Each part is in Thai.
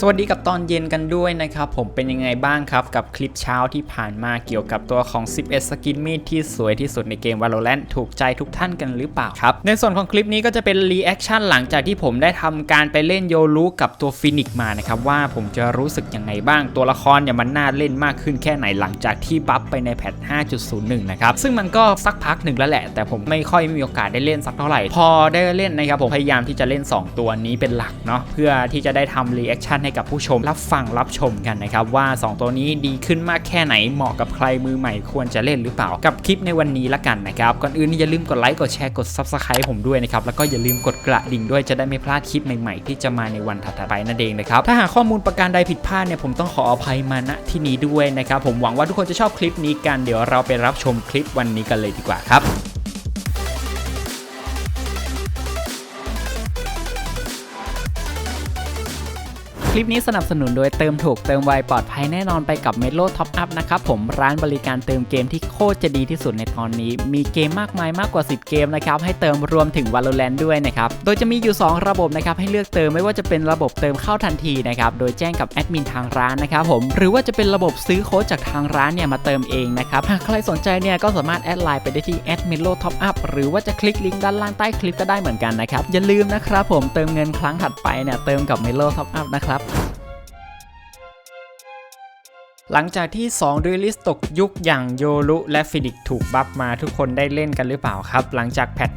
สวัสดีกับตอนเย็นกันด้วยนะครับ ผมเป็นยังไงบ้างครับ กับคลิปเช้าที่ผ่านมาเกี่ยวกับตัวของ 11 สกินมีดที่สวยที่สุดในเกม Valorant ถูกใจทุกท่านกันหรือเปล่าครับ ในส่วนของคลิปนี้ก็จะเป็นรีแอคชั่นหลังจากที่ผมได้ทำการไปเล่นโยรุกับตัวฟินิกมานะครับ ว่าผมจะรู้สึกยังไงบ้างตัวละครเนี่ยมันน่าเล่นมากขึ้นแค่ไหนหลังจากที่บัฟไปในแพท 5.01 นะครับ ซึ่งมันก็สักพักหนึ่งแล้วแหละ แต่ผมไม่ค่อยมีโอกาสได้เล่นสักเท่าไหร่พอได้เล่นนะครับผมพยายามที่จะเล่น 2 ตัวนี้เป็นหลักเนาะเพื่อที่จะได้ทำรีแอคชั่นให้กับผู้ชมรับฟังรับชมกันนะครับว่า 2 ตัวนี้ดีขึ้นมากแค่ไหนเหมาะกับใครมือใหม่ควรจะเล่นหรือเปล่ากับคลิปในวันนี้ละกันนะครับก่อนอื่นอย่าลืมกดไลค์กดแชร์กด Subscribe ผมด้วยนะครับแล้วก็อย่าลืมกดกระดิ่งด้วยจะได้ไม่พลาดคลิปใหม่ๆ ที่จะมาในวันถัดไปนั่นเองนะครับถ้าหากข้อมูลประการใดผิดพลาดเนี่ยผมต้องขออภัยมาณที่นี้ด้วยนะครับผมหวังว่าทุกคนจะชอบคลิปนี้กันเดี๋ยวเราไปรับชมคลิปวันนี้กันเลยดีกว่าครับ ลิปนี้สนับสนุนโดยเติมถูกเติมไวปลอดภัยแน่นอนไปกับ m e l o Top Up นะครับผมร้านบริการเติมเกมที่โคตรจะดีที่สุดในตอนนี้ มีเกมมากมายมากกว่า 10 เกมนะครับให้เติมรวมถึง Valorant ด้วยนะครับโดยจะมีอยู่ 2 ระบบนะครับให้เลือกเติมไม่ว่าจะเป็นระบบเติมเข้าทันทีนะครับโดยแจ้งกับแอดมินทางร้านนะครับผมหรือว่าจะเป็นระบบซื้อโค้ดจากทางร้านเนี่ยมาเติมเองนะครับหากใครสนใจเนี่ยก็สามารถแอดไลน์ไปได้ที่ a d m i l o Top Up หรือว่าจะคลิกลิงก์ด้านล่างใต้คลิปก็ได้เหมือนกันนะครับอย่าลืมนะครับผมเติมเงินครั้งถัดไปเนี่ยเติมกับ m e l o Top Up นะครับ Yeah. หลังจากที่2ดูลิสตกยุคอย่างโยรุและฟินิกถูกบัฟมาทุกคนได้เล่นกันหรือเปล่าครับ หลังจากแพท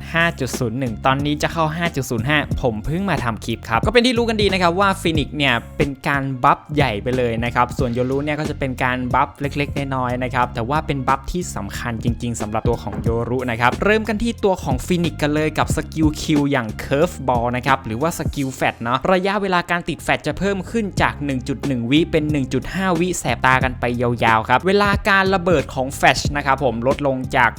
5.01 ตอนนี้จะเข้า 5.05 ผมเพิ่งมาทำคลิปครับ ก็เป็นที่รู้กันดีนะครับว่าฟินิกเนี่ยเป็นการบัฟใหญ่ไปเลยนะครับ ส่วนโยรุเนี่ยก็จะเป็นการบัฟเล็กๆ น้อยๆนะครับ แต่ว่าเป็นบัฟที่สำคัญจริง ๆสำหรับตัวของโยรุนะครับ เริ่มกันที่ตัวของฟินิกกันเลยกับสกิลคิวอย่างเคิร์ฟบอลนะครับหรือว่าสกิลแฟตเนาะระยะเวลาการติดแฟตจะเพิ่มขึ้นจาก 1.1 วิเป็น 1.5 วิแสบตากันไปยาวๆครับ เวลาการระเบิดของแฟชนะครับผมลดลงจาก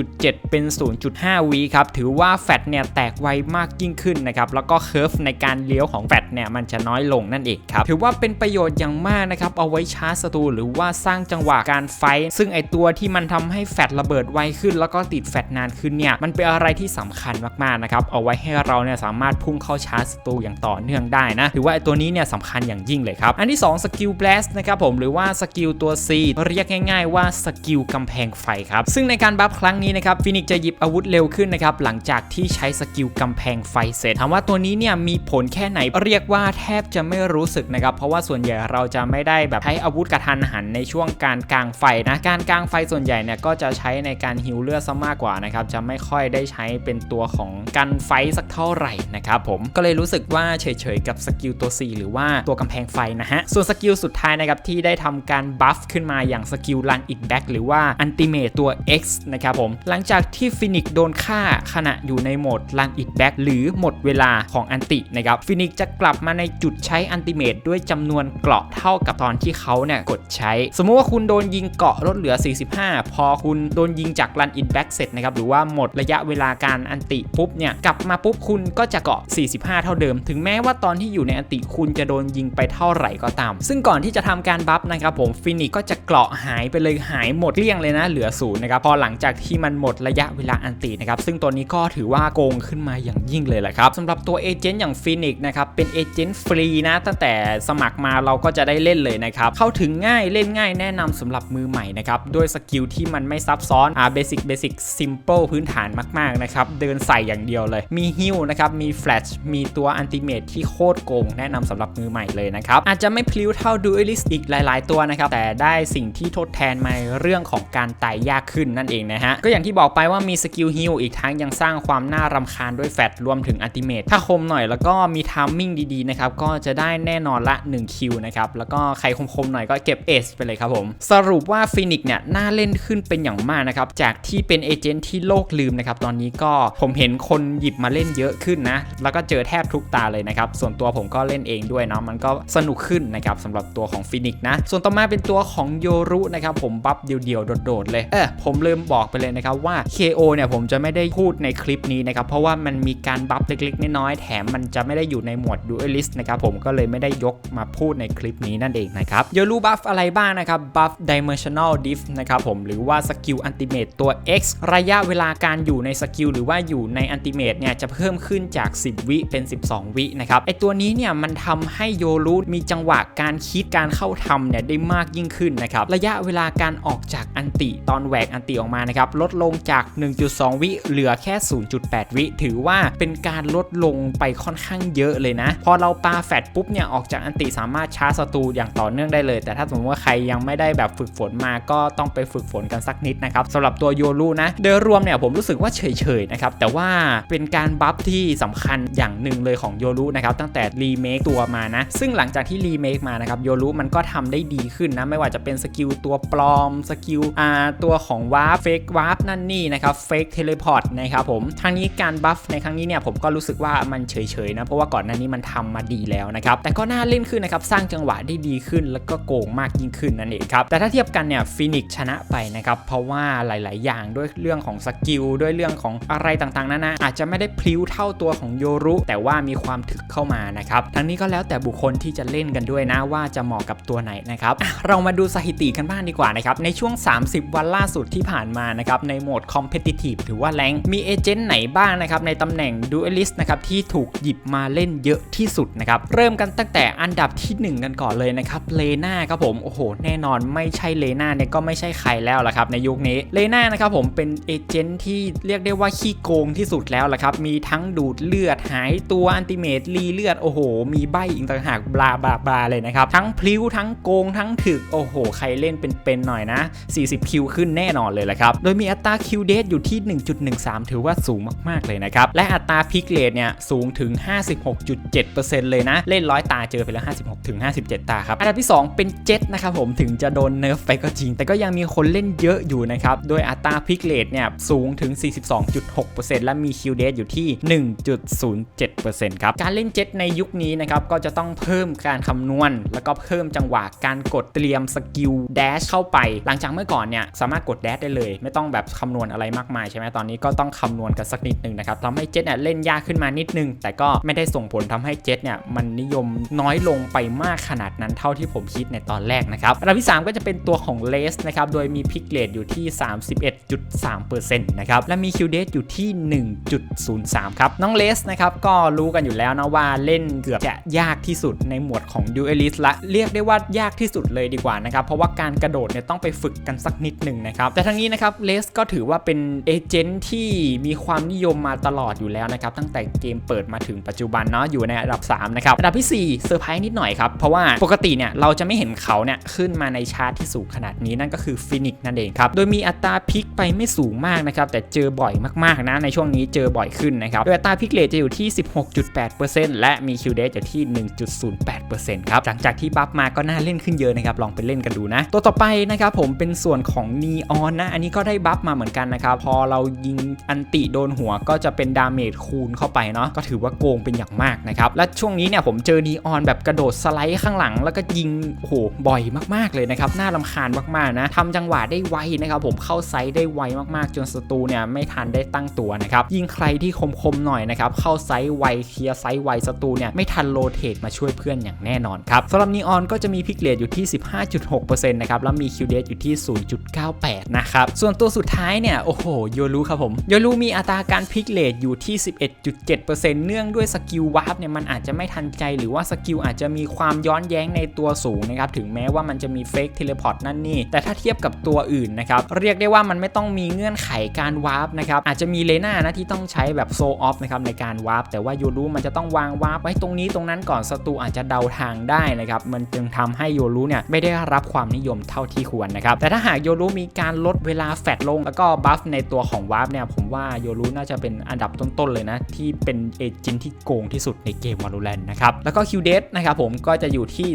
0.7 เป็น 0.5วิครับ ถือว่าแฟตเนี่ยแตกไวมากยิ่งขึ้นนะครับ แล้วก็เคอร์ฟในการเลี้ยวของแฟตเนี่ยมันจะน้อยลงนั่นเองครับ ถือว่าเป็นประโยชน์อย่างมากนะครับ เอาไว้ชาร์จศัตรูหรือว่าสร้างจังหวะการไฟท์ซึ่งไอตัวที่มันทำให้แฟตระเบิดไวขึ้น แล้วก็ติดแฟตนานขึ้นเนี่ยมันเป็นอะไรที่สำคัญมากๆนะครับ เอาไว้ให้เราเนี่ยสามารถพุ่งเข้าชาร์จศัตรูอย่างต่อเนื่องได้นะถือว่าไอตัวนี้เนี่ยสำคัญอย่างยิ่งเลยครับอันที่ 2สกิลแบลสนะครับผมหรือว่าสกิลตัว C เรียกง่ายๆว่าสกิลกำแพงไฟครับ ซึ่งในการบัฟครั้งนี้นะครับฟินิกจะหยิบอาวุธเร็วขึ้นนะครับหลังจากที่ใช้สกิลกำแพงไฟเสร็จถามว่าตัวนี้เนี่ยมีผลแค่ไหนเรียกว่าแทบจะไม่รู้สึกนะครับเพราะว่าส่วนใหญ่เราจะไม่ได้แบบใช้อาวุธกระทันหันในช่วงการกลางไฟนะการกลางไฟส่วนใหญ่เนี่ยก็จะใช้ในการฮิวเลือดซะมากกว่านะครับจะไม่ค่อยได้ใช้เป็นตัวของกันไฟสักเท่าไหร่นะครับผมก็เลยรู้สึกว่าเฉยๆกับสกิลตัว C หรือว่าตัวกำแพงไฟนะฮะส่วนสกิลสุดท้ายนะครับที่ได้ทำการการบัฟขึ้นมาอย่างสกิลลันอิ Back หรือว่า Ultimate ตัว X นะครับผม หลังจากที่ฟินิกโดนฆ่าขณะอยู่ในโหมด Run It Back หรือหมดเวลาของอันตินะครับฟินิกจะกลับมาในจุดใช้ Ultimate ด้วยจำนวนเกราะเท่ากับตอนที่เขาเนี่ยกดใช้ สมมุติว่าคุณโดนยิงเกราะลดเหลือ 45 พอคุณโดนยิงจาก Run It Back เสร็จนะครับหรือว่าหมดระยะเวลาการอันติปุ๊บเนี่ยกลับมาปุ๊บคุณก็จะเกาะ 45 เท่าเดิม ถึงแม้ว่าตอนที่อยู่ในอันติคุณจะโดนยิงไปเท่าไหร่ก็ตาม ซึ่งก่อนที่จะทำการบัฟนะครับผมฟินิกก็จะเกราะหายไปเลยหายหมดเลี้ยงเลยนะ เหลือศูนย์นะครับพอหลังจากที่มันหมดระยะเวลาอันตินะครับซึ่งตัวนี้ก็ถือว่าโกงขึ้นมาอย่างยิ่งเลยแหละครับสำหรับตัวเอเจนต์อย่างฟินิกนะครับเป็นเอเจนต์ฟรีนะตั้งแต่สมัครมาเราก็จะได้เล่นเลยนะครับเข้าถึงง่ายเล่นง่ายแนะนำสำหรับมือใหม่นะครับด้วยสกิลที่มันไม่ซับซ้อนอ่าเบสิกเบสิกซิมเปิลพื้นฐานมากๆนะครับเดินใส่อย่างเดียวเลย มีฮิลนะครับมีแฟลชมีตัวอันติเมทที่โคตรโกง แนะนำสำหรับมือใหม่เลยนะครับอาจจะไม่พลิ้วเท่าดูเอลิสอีกหลาย ๆ ตัวนะครับแต่ได้สิ่งที่ทดแทนมาเรื่องของการตายยากขึ้นนั่นเองนะฮะก็อย่างที่บอกไปว่ามีสกิลฮิลอีกทั้งยังสร้างความน่ารำคาญด้วยแฟตรวมถึงอัติเมทถ้าคมหน่อยแล้วก็มีทามมิ่งดีๆนะครับก็จะได้แน่นอนละ1คิวนะครับแล้วก็ใครคมๆหน่อยก็เก็บเอสไปเลยครับผมสรุปว่าฟินิกเนี่ยน่าเล่นขึ้นเป็นอย่างมากนะครับจากที่เป็นเอเจนต์ที่โลกลืมนะครับตอนนี้ก็ผมเห็นคนหยิบมาเล่นเยอะขึ้นนะแล้วก็เจอแทบทุกตาเลยนะครับส่วนตัวผมก็เล่นเองด้วยเนาะมันก็สนุกขึ้นนะครับสำหรับตัวของฟินิกนะส่วนต่อมาเป็นตัวของโยรุนะครับผมบัฟเดี่ยวๆโดดๆเลยเออผมลืมบอกไปเลยนะครับว่า KO เนี่ยผมจะไม่ได้พูดในคลิปนี้นะครับเพราะว่ามันมีการบัฟเล็กๆน้อยๆแถมมันจะไม่ได้อยู่ในหมวด Duelist นะครับผมก็เลยไม่ได้ยกมาพูดในคลิปนี้นั่นเองนะครับโยรุบัฟอะไรบ้างนะครับบัฟ Dimensional Diff นะครับผมหรือว่าสกิลอันติเมตตัว X ระยะเวลาการอยู่ในสกิลหรือว่าอยู่ในอันติเมตเนี่ยจะเพิ่มขึ้นจาก 10 วิเป็น 12 วินะครับไอตัวนี้เนี่ยมันทำให้โยรุมีจังหวะการคิดการเข้าทำเนี่ยได้มากยิ่งขึ้นนะครับ ระยะเวลาการออกจากอันติตอนแหวกอันติออกมานะครับ ลดลงจาก 1.2 วิเหลือแค่ 0.8 วิ ถือว่าเป็นการลดลงไปค่อนข้างเยอะเลยนะ พอเราปาแฟดปุ๊บเนี่ย ออกจากอันติสามารถชาร์จศัตรูอย่างต่อเนื่องได้เลย แต่ถ้าสมมติว่าใครยังไม่ได้แบบฝึกฝนมาก็ต้องไปฝึกฝนกันสักนิดนะครับสำหรับตัวโยรุนะโดยรวมเนี่ยผมรู้สึกว่าเฉยๆนะครับแต่ว่าเป็นการบัฟที่สำคัญอย่างหนึ่งเลยของโยรุนะครับตั้งแต่รีเมคตัวมานะซึ่งหลังจากที่รีเมคมานะครับโยรุมันก็ทำได้ดีขึ้นนะไม่ว่าจะเป็นสกิลตัวปลอมสกิลอ่าตัวของวาร์ปเฟกวาร์ปนั่นนี่นะครับเฟกเทเลพอร์ตนะครับผมทางนี้การบัฟในครั้งนี้เนี่ยผมก็รู้สึกว่ามันเฉยๆนะเพราะว่าก่อนหน้านี้มันทำมาดีแล้วนะครับแต่ก็น่าเล่นขึ้นนะครับสร้างจังหวะได้ดีขึ้น แล้วก็โกงมากยิ่งขึ้นนั่นเองครับแต่ถ้าเทียบกันเนี่ยฟินิกชนะไปนะครับเพราะว่าหลาย ๆ อย่างด้วยเรื่องของสกิลด้วยเรื่องของอะไรต่างๆนานาอาจจะไม่ได้พลิ้วเท่าตัวของโยรุ แต่ว่ามีความถึกเข้ามานะครับทั้งนี้ก็แล้วแต่บุคคลที่จะเล่นกันด้วยนะว่าจะเหมาะกับตัวไหนนะครับเรามาดูสถิติกันบ้างดีกว่านะครับ ในช่วง 30 วันล่าสุดที่ผ่านมานะครับ ในโหมด Competitive ถือว่าแรงมีเอเจนต์ไหนบ้างนะครับ ในตำแหน่ง Duelist นะครับ ที่ถูกหยิบมาเล่นเยอะที่สุดนะครับ เริ่มกันตั้งแต่อันดับที่ 1 กันก่อนเลยนะครับเลน่าครับผม โอ้โห แน่นอนไม่ใช่เลน่าเนี่ยก็ไม่ใช่ใครแล้วละครับ ในยุคนี้เลน่านะครับผมเป็นเอเจนต์ที่เรียกได้ว่าขี้โกงที่สุดแล้วละครับมีทั้งดูดเลือดหายตัวอันติเมตรีเลือดโอ้โห มีใบอีกต่างหากบลาบลาบลาเลยนะครับทั้งพลิ้วทั้งโกงทั้งถึก โอ้โห ใครเล่นเป็นๆหน่อยนะ 40 คิวขึ้นแน่นอนเลยละครับ โดยมีอัตราคิวเดทอยู่ที่ 1.13 ถือว่าสูงมากๆเลยนะครับ และอัตราพิกเลตเนี่ยสูงถึง 56.7%เลยนะ เล่นร้อยตาเจอไปแล้ว 56ถึง57 ตาครับ อันดับที่ 2 เป็นเจ็ตนะครับผมถึงจะโดนเนิร์ฟไปก็จริง แต่ก็ยังมีคนเล่นเยอะอยู่นะครับ โดยอัตราพิกเลตเนี่ยสูงถึง 42.6%และมีคิวเดทอยู่ที่ 1.07%ครับ การเล่นเจ็ตในยุคนี้นะครับก็จะต้องเพิ่มการคำนวณ แล้วก็เพิ่มจังหวะการกดเตรียมสกิลแดชเข้าไป หลังจากเมื่อก่อนเนี่ยสามารถกดแดชได้เลย ไม่ต้องแบบคำนวณอะไรมากมายใช่ไหมตอนนี้ก็ต้องคำนวณกันสักนิดนึงนะครับทำให้เจ็ตเนี่ยเล่นยากขึ้นมานิดนึง แต่ก็ไม่ได้ส่งผลทำให้เจ็ตเนี่ยมันนิยมน้อยลงไปมากขนาดนั้นเท่าที่ผมคิดในตอนแรกนะครับอันดับที่ 3 ก็จะเป็นตัวของเลสนะครับโดยมีพิกเลตอยู่ที่ 31.3%นะครับและมีคิวเดทอยู่ที่ 1.03 ครับ น้องเลสนะครับก็รู้กันอยู่แล้วนะว่าเล่นเกือบจะยากที่สุดในหมวดของ Duelist ละเรียกได้ว่ายากที่สุดเลยดีกว่านะครับ เพราะว่าการกระโดดเนี่ยต้องไปฝึกกันสักนิดหนึ่งนะครับ แต่ทั้งนี้นะครับเลสก็ถือว่าเป็นเอเจนต์ที่มีความนิยมมาตลอดอยู่แล้วนะครับ ตั้งแต่เกมเปิดมาถึงปัจจุบันเนาะอยู่ในอันดับ 3 นะครับ อันดับที่4เซอร์ไพรส์นิดหน่อยครับ เพราะว่าปกติเนี่ยเราจะไม่เห็นเขาเนี่ยขึ้นมาในชาร์ตที่สูงขนาดนี้นั่นก็คือฟินิกนั่นเองครับ โดยมีอัตราพิกไปไม่สูงมากนะครับแต่เจอบ่อยมากๆนะในช่วงนี้เจอบ่อยขึ้นนะครับโดยอัตราพิกเลทจะอยู่ที่ 16.8%และมีคิวเดทอยู่ที่ 1.08%ครับหลังจากที่บัฟมาก็น่าเล่นขึ้นเยอะนะครับลองไปเล่นกันดูนะ ตัวต่อไปนะครับผมเป็นส่วนของนีออนนะอันนี้ก็ได้บัฟมาเหมือนกันนะครับพอเรายิงอันติโดนหัวก็จะเป็นดาเมจคูณเข้าไปเนาะก็ถือว่าโกงเป็นอย่างมากนะครับและช่วงนี้เนี่ยผมเจอนีออนแบบกระโดดสไลด์ข้างหลัง แล้วก็ยิงโหบ่อยมากๆเลยนะครับน่ารำคาญมากๆนะทำจังหวะได้ไวนะครับผมเข้าไซด์ได้ไวมากๆ จนศัตรูเนี่ยไม่ทันได้ตั้งตัวนะครับยิงใครที่คมๆหน่อยนะครับเข้าไซด์ไวเคลียร์ไซด์ไวศัตรูเนี่ยไม่ทันโรเทตมาช่วยเพื่อนอย่างแน่นอนครับสำหรับนีออนก็จะมีพิกเลตอยู่ที่15.6%นะครับแล้วมีคิวเดทอยู่ที่ 0.98 นะครับส่วนตัวสุดท้ายเนี่ยโอ้โหโยรูครับผมโยรูมีอัตราการพลิกเลตอยู่ที่ 11.7%เนื่องด้วยสกิลวาร์ปเนี่ยมันอาจจะไม่ทันใจหรือว่าสกิลอาจจะมีความย้อนแย้งในตัวสูงนะครับถึงแม้ว่ามันจะมีเฟกเทเลพอร์ตนั่นนี่แต่ถ้าเทียบกับตัวอื่นนะครับเรียกได้ว่ามันไม่ต้องมีเงื่อนไขการวาร์ปนะครับอาจจะมีเลน่านะที่ต้องใช้แบบโซออฟนะครับในการวาร์ปแต่ว่าโยรูมันจะต้องวางวาร์ปไว้ตรงนี้ตรงนั้นก่อนศัตรูอาจจะเดาทางได้นะครับมันจึงทำให้โยรูเนี่ยไม่ได้รับความนิยมเท่าที่ควรนะครับแต่ถ้าหากโยรูมีการลดเวลาแฟดลง แล้วก็บัฟในตัวของวาร์ปเนี่ยผมว่าโยรูน่าจะเป็นอันดับต้น ๆ เลยนะ ที่เป็นเอเจนที่โกงที่สุดในเกม Valorant นะครับแล้วก็คิวเดนะครับผมก็จะอยู่ที่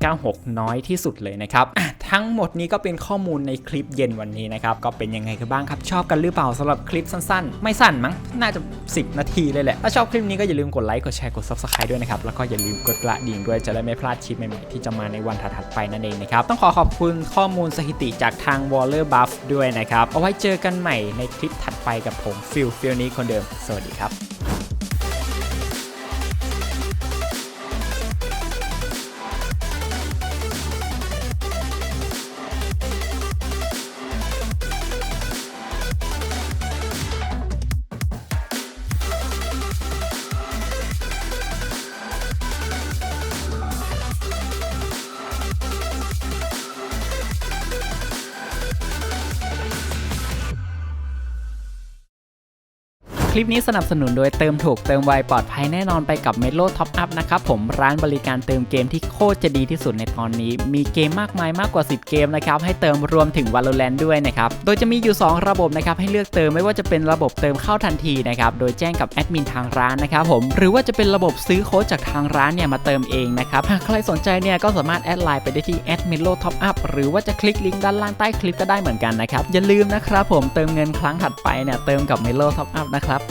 0.96 น้อยที่สุดเลยนะครับทั้งหมดนี้ก็เป็นข้อมูลในคลิปเย็นวันนี้นะครับก็เป็นยังไงกันบ้างครับชอบกันหรือเปล่าสำหรับคลิปสั้นๆ ไม่สั้นมั้งน่าจะ 10 นาทีเลยแหละถ้าชอบคลิปนี้ก็อย่าลืมกดไลค์กดแชร์กด subscribe ด้วยนะครับแล้วก็อย่าลืมกดกระดิ่งด้วยจะได้ไม่พลาดคลิปใหม่ๆที่จะมาในวันถัดๆไปนั่นเองนะครับ ต้องขอขอบคุณข้อมูลสถิติจากทาง Waller Buff ด้วยนะครับ เอาไว้เจอกันใหม่ในคลิปถัดไปกับผมฟิลฟิลนี้คนเดิม สวัสดีครับ ลิปนี้สนับสนุนโดยเติมถูกเติมไวปลอดภัยแน่นอนไปกับ m e l o Top Up นะครับผมร้านบริการเติมเกมที่โคตรจะดีที่สุดในตอนนี้ มีเกมมากมายมากกว่า 10 เกมนะครับให้เติมรวมถึง Valorant ด้วยนะครับโดยจะมีอยู่ 2 ระบบนะครับให้เลือกเติมไม่ว่าจะเป็นระบบเติมเข้าทันทีนะครับโดยแจ้งกับแอดมินทางร้านนะครับผมหรือว่าจะเป็นระบบซื้อโค้ดจากทางร้านเนี่ยมาเติมเองนะครับหากใครสนใจเนี่ยก็สามารถแอดไลน์ไปได้ที่ a d m i l o Top Up หรือว่าจะคลิกลิงก์ด้านล่างใต้คลิปก็ได้เหมือนกันนะครับอย่าลืมนะครับผมเติมเงินครั้งถัดไปเนี่ยเติมกับ m e l o Top Up นะครับ